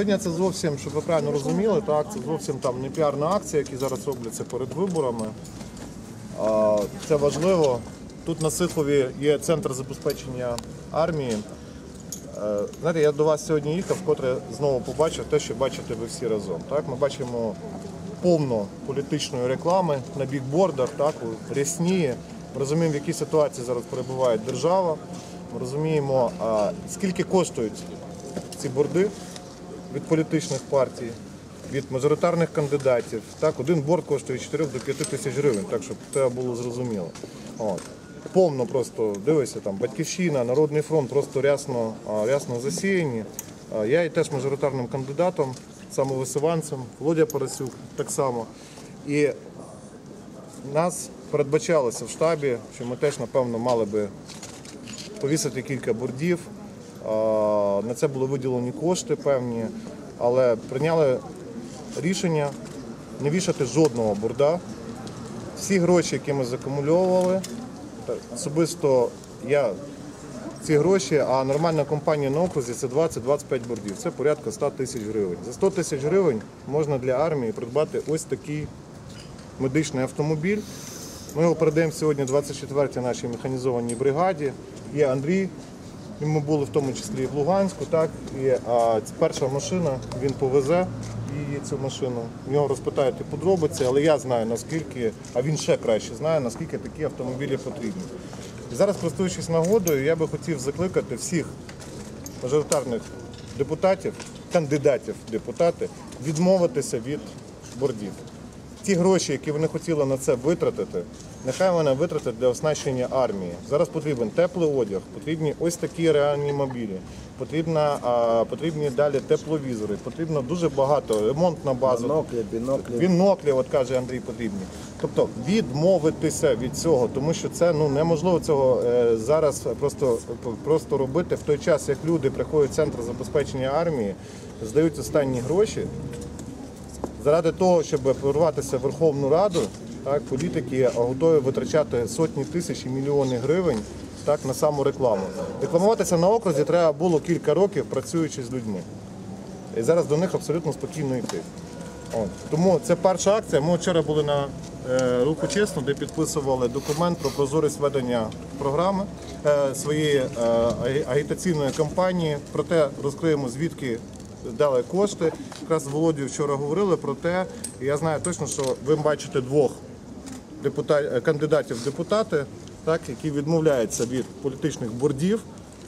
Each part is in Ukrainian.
Сьогодні це зовсім, щоб ви правильно розуміли, так, це зовсім там не піарна акція, які зараз робляться перед виборами. А, Це важливо. Тут на Сихові є центр забезпечення армії. Е, Знаєте, я до вас сьогодні їхав, вкотре знову побачив те, що бачите ви всі разом. Так? Ми бачимо повно політичної реклами на бікбордах, так, у рясніє. Ми розуміємо, в якій ситуації зараз перебуває держава. Ми розуміємо, скільки коштують ці борди від політичних партій, від мажоритарних кандидатів. Так, один борд коштує від 4 до 5 тисяч гривень, так щоб це було зрозуміло. От. Повно просто дивися, там Батьківщина, Народний фронт просто рясно, рясно засіяні. Я є теж мажоритарним кандидатом, самовисуванцем, Володя Парасюк так само. І нас передбачалося в штабі, що ми теж, напевно, мали би повісити кілька бордів. На це були виділені кошти певні, але прийняли рішення не вішати жодного борда. Всі гроші, які ми закумульовували, особисто я ці гроші, а нормальна компанія на окрузі це 20-25 бордів. Це порядка 100 тисяч гривень. За 100 тисяч гривень можна для армії придбати ось такий медичний автомобіль. Ми його передаємо сьогодні 24-й нашій механізованій бригаді. Є Андрій, і ми були в тому числі і в Луганську. Так? І, а, перша машина, він повезе її цю машину. В нього розпитаєте подробиці, але я знаю наскільки, а він ще краще знає, наскільки такі автомобілі потрібні. І зараз, користуючись нагодою, я би хотів закликати всіх мажоритарних депутатів, кандидатів в депутати, відмовитися від бордів. Ті гроші, які вони хотіли на це витратити, нехай вони витратять для оснащення армії. Зараз потрібен теплий одяг, потрібні ось такі реальні мобілі, потрібна, а, потрібні далі тепловізори, потрібно дуже багато, ремонтна база. Біноклі, біноклі. Біноклі, от каже Андрій, потрібні. Тобто відмовитися від цього, тому що це ну неможливо цього е, зараз просто, просто робити в той час, як люди приходять в центр забезпечення армії, здають останні гроші. Заради того, щоб прорватися в Верховну Раду, так, політики готові витрачати сотні тисяч і мільйони гривень так, на саму рекламу. Рекламуватися на окрузі треба було кілька років, працюючи з людьми. І зараз до них абсолютно спокійно йти. От. Тому це перша акція. Ми вчора були на е, руку чесно, де підписували документ про прозорість ведення програми е, своєї е, агітаційної кампанії. Проте розкриємо звідки дали кошти. Якраз з Володію вчора говорили про те, і я знаю точно, що ви бачите двох депутат, е, кандидатів в депутати, так, які відмовляються від політичних бордів,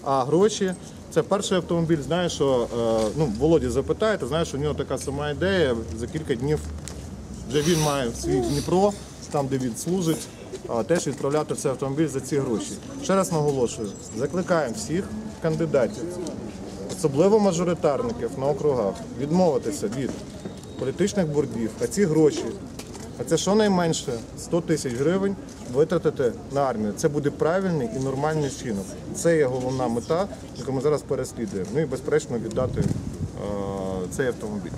а гроші. Це перший автомобіль. Знає, що е, ну, Володі запитаєте, знає, що у нього така сама ідея. За кілька днів вже він має свій Дніпро, там, де він служить, теж відправляти цей автомобіль за ці гроші. Ще раз наголошую, закликаємо всіх кандидатів, особливо мажоритарників на округах, відмовитися від політичних бордів, а ці гроші, а це щонайменше 100 тисяч гривень витратити на армію. Це буде правильний і нормальний чинок. Це є головна мета, яку ми зараз переслідуємо. Ну і безперечно віддати е, цей автомобіль.